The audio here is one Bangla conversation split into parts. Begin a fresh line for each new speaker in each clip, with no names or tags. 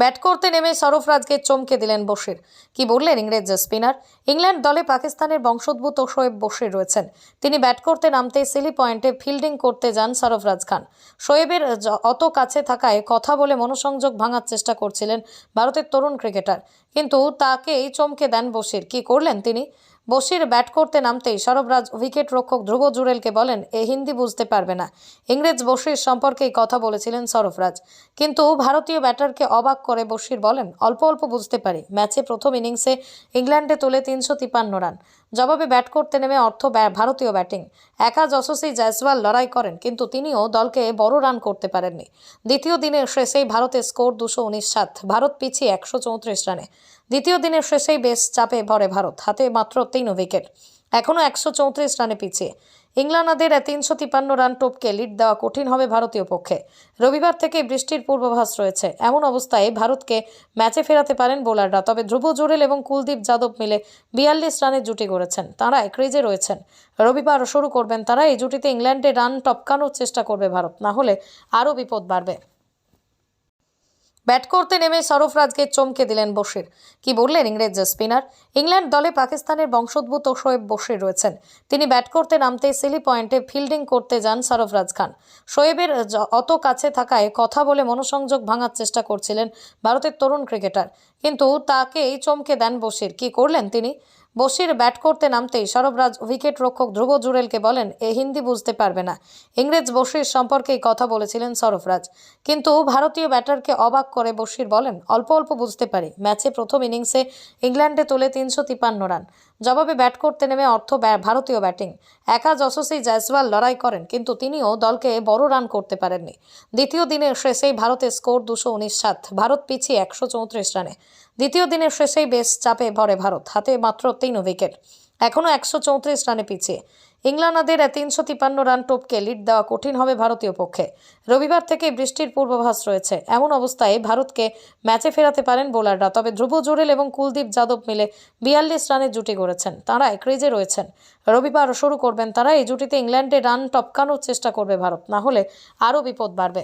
ব্যাট করতে নেমে সরফরাজকে চমকে দিলেন বশির। কি বললেন ইংরেজ স্পিনার? ইংল্যান্ড দলে পাকিস্তানের বংশোদ্ভূত শোয়েব বশির রয়েছেন। তিনি ব্যাট করতে নামতে সিলি পয়েন্টে ফিল্ডিং করতে যান সরফরাজ খান। শোয়েবের অত কাছে থাকায় কথা বলে মনোসংযোগ ভাঙার চেষ্টা করছিলেন ভারতের তরুণ ক্রিকেটার। কিন্তু তাকেই চমকে দেন বশির। কি করলেন তিনি? বশির ব্যাট করতে নামতেই সরবরাজ উইকেট রক্ষক ধ্রুব জুরেলকে বলেন, এ হিন্দি বুঝতে পারবে না। ইংরেজ বসির সম্পর্কেই কথা বলেছিলেন সরফরাজ কিন্তু ভারতীয় ব্যাটারকে অবাক করে বসির বলেন, অল্প অল্প বুঝতে পারি। ম্যাচে প্রথম ইনিংসে ইংল্যান্ডে তোলে তিনশো তিপান্ন রান। জবাবে ব্যাট করতে নেমে অর্থ ভারতীয় ব্যাটিং। একা যশস্বী জয়সওয়াল লড়াই করেন, কিন্তু তিনিও দলকে বড় রান করতে পারেননি। দ্বিতীয় দিনের শেষেই ভারতের স্কোর দুশো উনিশ সাত। ভারত পিছিয়ে একশো চৌত্রিশ রানে। দ্বিতীয় দিনের শেষেই বেশ চাপে ভরে ভারত, হাতে মাত্র তিন উইকেট। এখনও একশো চৌত্রিশ রানে পিছিয়ে। ইংল্যান্ডদের তিনশো তিপান্ন রান টোপকে লিড দেওয়া কঠিন হবে ভারতীয় পক্ষে। রবিবার থেকে বৃষ্টির পূর্বাভাস রয়েছে। এমন অবস্থায় ভারতকে ম্যাচে ফেরাতে পারেন বোলাররা, তবে ধ্রুব জোরেল এবং কুলদীপ যাদব মিলে বিয়াল্লিশ রানের জুটি গড়েছেন। তারা ক্রিজে রয়েছেন। রবিবার শুরু করবেন তারা। এই জুটিতে ইংল্যান্ডে রান টপকানোর চেষ্টা করবে ভারত। না হলে আরও বিপদ বাড়বে। ব্যাট করতে নেমে সরফরাজকে চমকে দিলেন বশির। কি বললেন ইংরেজ স্পিনার? ইংল্যান্ড দলে পাকিস্তানের বংশোদ্ভূত শোয়েব বশির রয়েছেন। তিনি ব্যাট করতে নামতে সিলি পয়েন্টে ফিল্ডিং করতে যান সরফরাজ খান। শোয়েবের অত কাছে থাকায় কথা বলে মনোসংযোগ ভাঙার চেষ্টা করছিলেন ভারতের তরুণ ক্রিকেটার। কিন্তু তাকেই চমকে দেন বশির। কি করলেন তিনি? বশির ব্যাট করতে নামতেই সরবরাজ উইকেট রক্ষক ধ্রুব জুরেলকে বলেন, এ হিন্দি বুঝতে পারবে না। ইংরেজ বসির সম্পর্কেই কথা বলেছিলেন সরফরাজ কিন্তু ভারতীয় ব্যাটারকে অবাক করে বসির বলেন, অল্প অল্প বুঝতে পারি। ম্যাচে প্রথম ইনিংসে ইংল্যান্ডে তোলে তিনশো তিপান্ন রান। জবাবে ব্যাট করতে নেমে অর্থ ভারতীয় ব্যাটিং। একা যশস্বী জয়সওয়াল লড়াই করেন, কিন্তু তিনিও দলকে বড় রান করতে পারেননি। দ্বিতীয় দিনের শেষেই ভারতের স্কোর দুশো উনিশ সাত, ভারত পিছিয়ে একশো চৌত্রিশ রানে। দ্বিতীয় দিনের শেষেই বেশ চাপে ভরে ভারত, হাতে মাত্র তিন উইকেট। এখনও একশো চৌত্রিশ রানে পিছিয়ে। ইংল্যান্ডদের তিনশো তিপান্ন রান টোপকে লিড দেওয়া কঠিন হবে ভারতীয় পক্ষে। রবিবার থেকে বৃষ্টির পূর্বাভাস রয়েছে। এমন অবস্থায় ভারতকে ম্যাচে ফেরাতে পারেন বোলাররা, তবে ধ্রুব জোরেল এবং কুলদীপ যাদব মিলে বিয়াল্লিশ রানের জুটি গড়েছেন। তারা ক্রিজে রয়েছেন। রবিবার শুরু করবেন তারা। এই জুটিতে ইংল্যান্ডে রান টপকানোর চেষ্টা করবে ভারত। না হলে আরও বিপদ বাড়বে।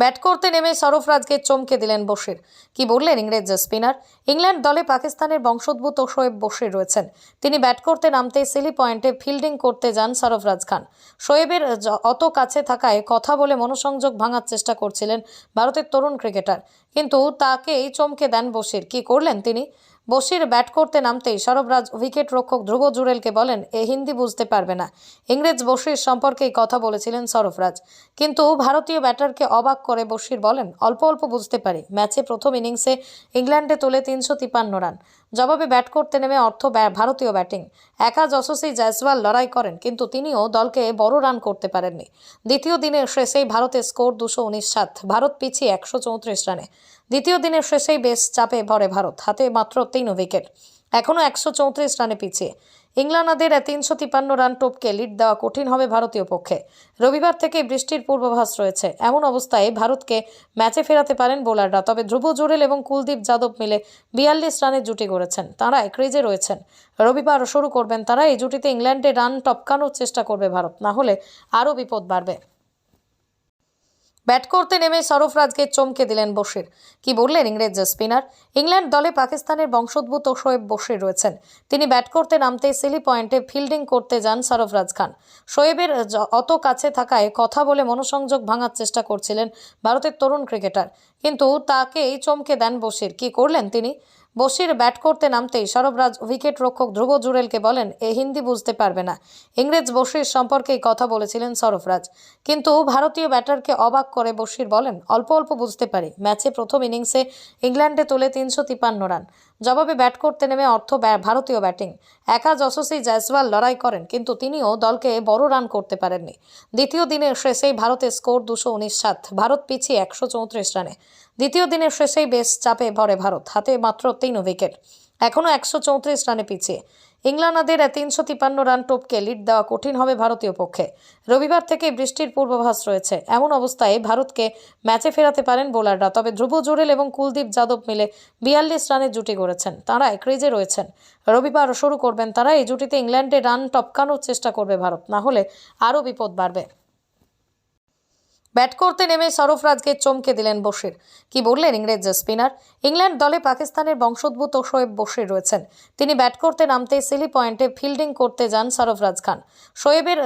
ব্যাট করতে নেমে সরফরাজকে চমকে দিলেন বশির। কি বললেন ইংরেজ স্পিনার? ইংল্যান্ড দলে পাকিস্তানের বংশোদ্ভূত শোয়েব বশির রয়েছেন। তিনি ব্যাট করতে নামতে সিলি পয়েন্টে ফিল্ডিং করতে যান সরফরাজ খান। শোয়েবের অত কাছে থাকায় কথা বলে মনোসংযোগ ভাঙার চেষ্টা করছিলেন ভারতের তরুণ ক্রিকেটার। কিন্তু তাকেই চমকে দেন বশির। কি করলেন তিনি? বশির ব্যাট করতে নামতেই সরবরাজ উইকেট রক্ষক ধ্রুব জুরেলকে বলেন, এ হিন্দি বুঝতে পারবে না। ইংরেজ বসির সম্পর্কেই কথা বলেছিলেন সরফরাজ কিন্তু ভারতীয় ব্যাটারকে অবাক করে বসির বলেন, অল্প অল্প বুঝতে পারি। ম্যাচে প্রথম ইনিংসে ইংল্যান্ডে তোলে তিনশো তিপান্ন রান। জবাবে ব্যাট করতে নেমে অর্থ ভারতীয় ব্যাটিং। একা যশস্বী জয়সওয়াল লড়াই করেন, কিন্তু তিনিও দলকে বড় রান করতে পারেননি। দ্বিতীয় দিনের শেষেই ভারতের স্কোর দুশো উনিশ সাত, ভারত পিছিয়ে একশো চৌত্রিশ রানে। দ্বিতীয় দিনের শেষেই বেশ চাপে ভরে ভারত, হাতে মাত্র তিন উইকেট। এখনও একশো চৌত্রিশ রানে পিছিয়ে। ইংল্যান্ডদের তিনশো তিপান্ন রান টোপকে লিড দেওয়া কঠিন হবে ভারতীয় পক্ষে। রবিবার থেকে বৃষ্টির পূর্বাভাস রয়েছে। এমন অবস্থায় ভারতকে ম্যাচে ফেরাতে পারেন বোলাররা, তবে ধ্রুব জোরেল এবং কুলদীপ যাদব মিলে বিয়াল্লিশ রানের জুটি গড়েছেন। তারা ক্রিজে রয়েছেন। রবিবার শুরু করবেন তারা। এই জুটিতে ইংল্যান্ডে রান টপকানোর চেষ্টা করবে ভারত। না হলে আরও বিপদ বাড়বে। ব্যাট করতে নেমে সরফরাজকে চমকে দিলেন বশির। কি বললেন ইংরেজ স্পিনার? ইংল্যান্ড দলে পাকিস্তানের বংশোদ্ভূত শোয়েব বশির রয়েছেন। তিনি ব্যাট করতে নামতে সিলি পয়েন্টে ফিল্ডিং করতে যান সরফরাজ খান। শোয়েবের অত কাছে থাকায় কথা বলে মনোসংযোগ ভাঙার চেষ্টা করছিলেন ভারতের তরুণ ক্রিকেটার। কিন্তু তাকেই চমকে দেন বশির। কি করলেন তিনি? বশির ব্যাট করতে নামতেই সরবরাজ উইকেট রক্ষক ধ্রুব জুরেলকে বলেন, এ হিন্দি বুঝতে পারবে না। ইংরেজ বসির সম্পর্কেই কথা বলেছিলেন সরফরাজ কিন্তু ভারতীয় ব্যাটারকে অবাক করে বসির বলেন, অল্প অল্প বুঝতে পারি। ম্যাচে প্রথম ইনিংসে ইংল্যান্ডে তোলে তিনশো তিপান্ন রান। জবাবে ব্যাট করতে নেমে অর্থ ভারতীয় ব্যাটিং। একা যশস্বী জয়সওয়াল লড়াই করেন, কিন্তু তিনিও দলকে বড় রান করতে পারেননি। দ্বিতীয় দিনের শেষেই ভারতের স্কোর দুশো উনিশ সাত। ভারত পিছিয়ে একশো চৌত্রিশ রানে। দ্বিতীয় দিনের শেষেই বেশ চাপে ভরে ভারত, হাতে মাত্র তিন উইকেট। এখনও একশো চৌত্রিশ রানে পিছিয়ে। ইংল্যান্ডদের তিনশো তিপান্ন রান টোপকে লিড দেওয়া কঠিন হবে ভারতীয় পক্ষে। রবিবার থেকে বৃষ্টির পূর্বাভাস রয়েছে। এমন অবস্থায় ভারতকে ম্যাচে ফেরাতে পারেন বোলাররা, তবে ধ্রুব জোরেল এবং কুলদীপ যাদব মিলে বিয়াল্লিশ রানের জুটি গড়েছেন। তারা ক্রিজে রয়েছেন। রবিবার শুরু করবেন তারা। এই জুটিতে ইংল্যান্ডে রান টপকানোর চেষ্টা করবে ভারত। না হলে আরও বিপদ বাড়বে। ব্যাট করতে নেমে সরফরাজকে চমকে দিলেন বশির। কি বললেন ইংরেজ স্পিনার? ইংল্যান্ড দলে পাকিস্তানের বংশোদ্ভূত শোয়েব বশির রয়েছেন। তিনি ব্যাট করতে নামতে সিলি পয়েন্টে ফিল্ডিং করতে যান সরফরাজ খান। শোয়েবের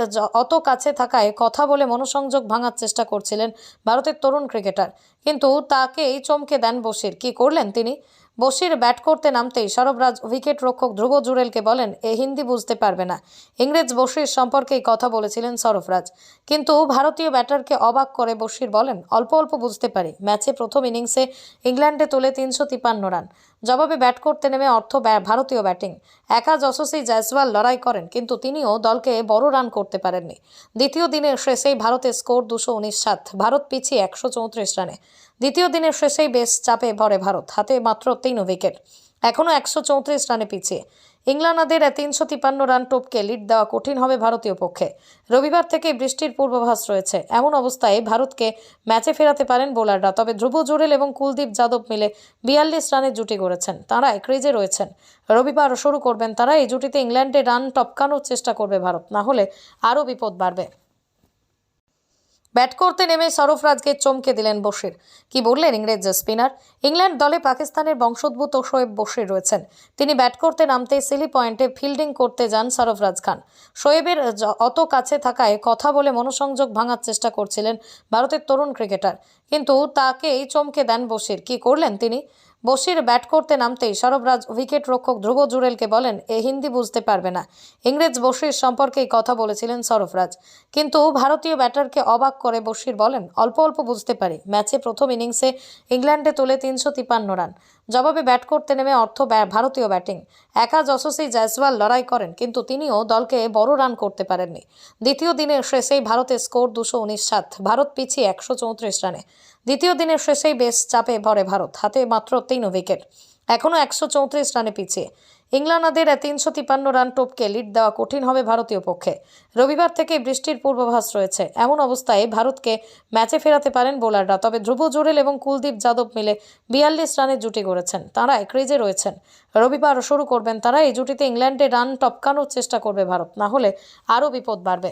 অত কাছে থাকায় কথা বলে মনোসংযোগ ভাঙার চেষ্টা করছিলেন ভারতের তরুণ ক্রিকেটার। কিন্তু তাকেই চমকে দেন বশির। কি করলেন তিনি? বশির ব্যাট করতে নামতেই সরবরাজ উইকেট রক্ষক ধ্রুব জুরেলকে বলেন, এ হিন্দি বুঝতে পারবে না। ইংরেজ বসির সম্পর্কেই কথা বলেছিলেন সরফরাজ কিন্তু ভারতীয় ব্যাটারকে অবাক করে বসির বলেন, অল্প অল্প বুঝতে পারি। ম্যাচে প্রথম ইনিংসে ইংল্যান্ডে তোলে তিনশো তিপ্পান্ন রান। জবাবে ব্যাট করতে নেমে অর্থ ভারতীয় ব্যাটিং। একা যশস্বী জয়সওয়াল লড়াই করেন, কিন্তু তিনিও দলকে বড় রান করতে পারেননি। দ্বিতীয় দিনের শেষেই ভারতের স্কোর দুশো উনিশ সাত। ভারত পিছিয়ে একশো চৌত্রিশ রানে। দ্বিতীয় দিনের শেষেই বেশ চাপে ভরে ভারত, হাতে মাত্র তিন উইকেট। এখনও একশো চৌত্রিশ রানে পিছিয়ে। ইংল্যান্ডদের তিনশো তিপান্ন রান টোপকে লিড দেওয়া কঠিন হবে ভারতীয় পক্ষে। রবিবার থেকে বৃষ্টির পূর্বাভাস রয়েছে। এমন অবস্থায় ভারতকে ম্যাচে ফেরাতে পারেন বোলাররা, তবে ধ্রুব জোরেল এবং কুলদীপ যাদব মিলে বিয়াল্লিশ রানের জুটি গড়েছেন। তারা ক্রিজে রয়েছেন। রবিবার শুরু করবেন তারা। এই জুটিতে ইংল্যান্ডে রান টপকানোর চেষ্টা করবে ভারত। না হলে আরও বিপদ বাড়বে। ব্যাট করতে নেমে সরফরাজকে চমকে দিলেন বশির। কি বললেন ইংরেজ স্পিনার? ইংল্যান্ড দলে পাকিস্তানের বংশোদ্ভূত শোয়েব বশির রয়েছেন। তিনি ব্যাট করতে নামতে সিলি পয়েন্টে ফিল্ডিং করতে যান সরফরাজ খান। শোয়েবের অত কাছে থাকায় কথা বলে মনোসংযোগ ভাঙার চেষ্টা করছিলেন ভারতের তরুণ ক্রিকেটার। কিন্তু তাকেই চমকে দেন বশির। কি করলেন তিনি? বশির ব্যাট করতে নামতেই সরবরাজ উইকেট রক্ষক ধ্রুব জুরেলকে বলেন, এ হিন্দি বুঝতে পারবে না। ইংরেজ বশির সম্পর্কেই কথা বলেছিলেন সরফরাজ কিন্তু ভারতীয় ব্যাটারকে অবাক করে বশির বলেন, অল্প অল্প বুঝতে পারি। ম্যাচে প্রথম ইনিংসে ইংল্যান্ডে তোলে তিনশো তিপ্পান্ন রান। জবাবে ব্যাট করতে নেমে অর্থ ভারতীয় ব্যাটিং। একা যশস্বী জয়সওয়াল লড়াই করেন, কিন্তু তিনিও দলকে বড় রান করতে পারেননি। দ্বিতীয় দিনের শেষেই ভারতের স্কোর দুশো উনিশ সাত। ভারত পিছিয়ে একশো চৌত্রিশ রানে। দ্বিতীয় দিনের শেষেই বেশ চাপে ভরে ভারত, হাতে মাত্র তিন উইকেট। এখনও একশো চৌত্রিশ রানে পিছিয়ে। ইংল্যান্ডদের তিনশো তিপ্পান্ন রান টপকে লিড দেওয়া কঠিন হবে ভারতীয় পক্ষে। রবিবার থেকে বৃষ্টির পূর্বাভাস রয়েছে। এমন অবস্থায় ভারতকে ম্যাচে ফেরাতে পারেন বোলাররা, তবে ধ্রুব জোরেল এবং কুলদীপ যাদব মিলে বিয়াল্লিশ রানের জুটি গড়েছেন। তারা ক্রিজে রয়েছেন। রবিবার শুরু করবেন তারা। এই জুটিতে ইংল্যান্ডে রান টপকানোর চেষ্টা করবে ভারত। না হলে আরও বিপদ বাড়বে।